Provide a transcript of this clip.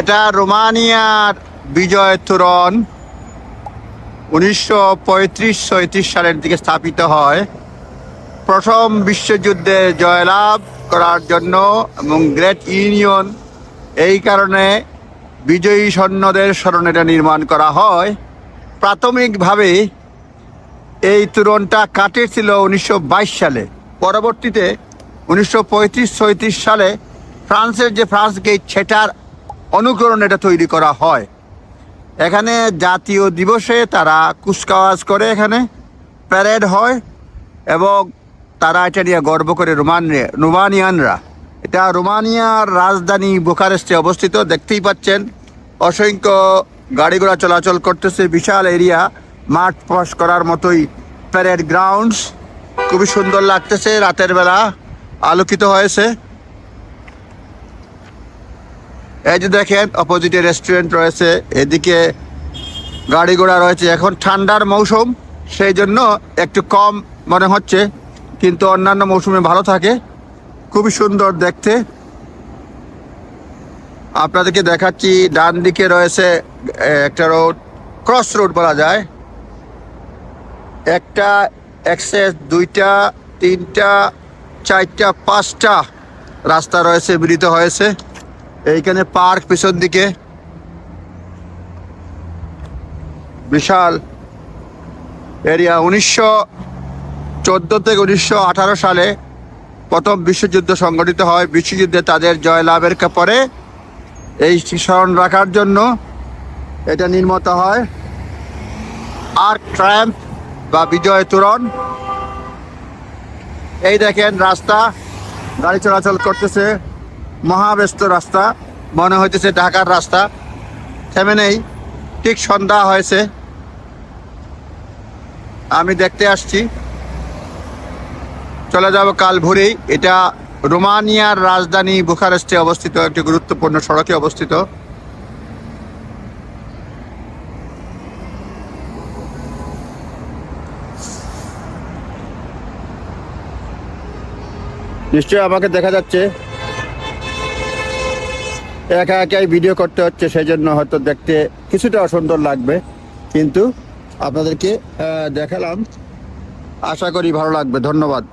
এটা রোমানিয়ার বিজয় তোরণ উনিশশো পঁয়ত্রিশ ছয়ত্রিশ সালের দিকে স্থাপিত হয়। প্রথম বিশ্বযুদ্ধে জয়লাভ করার জন্য এবং গ্রেট ইউনিয়ন এই কারণে বিজয়ী সৈন্যদের স্মরণে এটা নির্মাণ করা হয়। প্রাথমিকভাবে এই তোরণটা কাঠের ছিল উনিশশো বাইশ সালে। পরবর্তীতে উনিশশো পঁয়ত্রিশ সালে ফ্রান্সের যে ফ্রান্স গেট, সেটার অনুকরণ এটা তৈরি করা হয়। এখানে জাতীয় দিবসে তারা কুচকাওয়াজ করে এখানে প্যারেড হয় এবং তারা এটা নিয়ে গর্ব করে রোমান রোমানিয়ানরা। এটা রোমানিয়ার রাজধানী বুখারেস্টে অবস্থিত, দেখতেই পাচ্ছেন। অসংখ্য গাড়ি ঘোড়া চলাচল করতেছে, বিশাল এরিয়া, মাঠ পাস করার মতোই প্যারেড গ্রাউন্ডস খুবই সুন্দর লাগতেছে, রাতের বেলা আলোকিত হয়েছে। এই যে দেখেন অপোজিটে রেস্টুরেন্ট রয়েছে, এদিকে গাড়ি ঘোড়া রয়েছে। এখন ঠান্ডার মৌসুম, সেই জন্য একটু কম মনে হচ্ছে, কিন্তু অন্যান্য মৌসুমে ভালো থাকে। খুবই সুন্দর দেখতে। আপনাদেরকে দেখাচ্ছি, ডান দিকে রয়েছে একটা রোড ক্রস রোড বলা যায়। একটা এক্সেস দুইটা, তিনটা, চারটা, পাঁচটা রাস্তা রয়েছে মিলিত হয়েছে। এইখানে পার্ক পিছন দিকে। বিশাল এরিয়া। উনিশশো চোদ্দ থেকে উনিশশো আঠারো সালে প্রথম বিশ্বযুদ্ধ সংগঠিত হয়। বিশ্বযুদ্ধে তাদের জয়লাভের পরে এই স্মরণ রাখার জন্য এটা নির্মিত হয়। আর ট্র্যাম্প বা বিজয় তোরণ। এই দেখেন রাস্তা, গাড়ি চলাচল করতেছে। মহাব্যস্ত রাস্তা, মনে হইতেছে ঢাকার রাস্তা। থেমে নেই ঠিক সন্ধ্যা হয়েছে। আমি দেখতে আসছি। চলে যাব কাল ভোরেই এটা রোমানিয়ার রাজধানী বুখারেস্টে অবস্থিত একটি গুরুত্বপূর্ণ সড়কে অবস্থিত। নিশ্চয়ই আমাকে দেখা যাচ্ছে। একা একাই ভিডিও করতে হচ্ছে সেই জন্য হয়তো দেখতে কিছুটা অসুন্দর লাগবে। কিন্তু আপনাদেরকে দেখালাম। আশা করি ভালো লাগবে। ধন্যবাদ।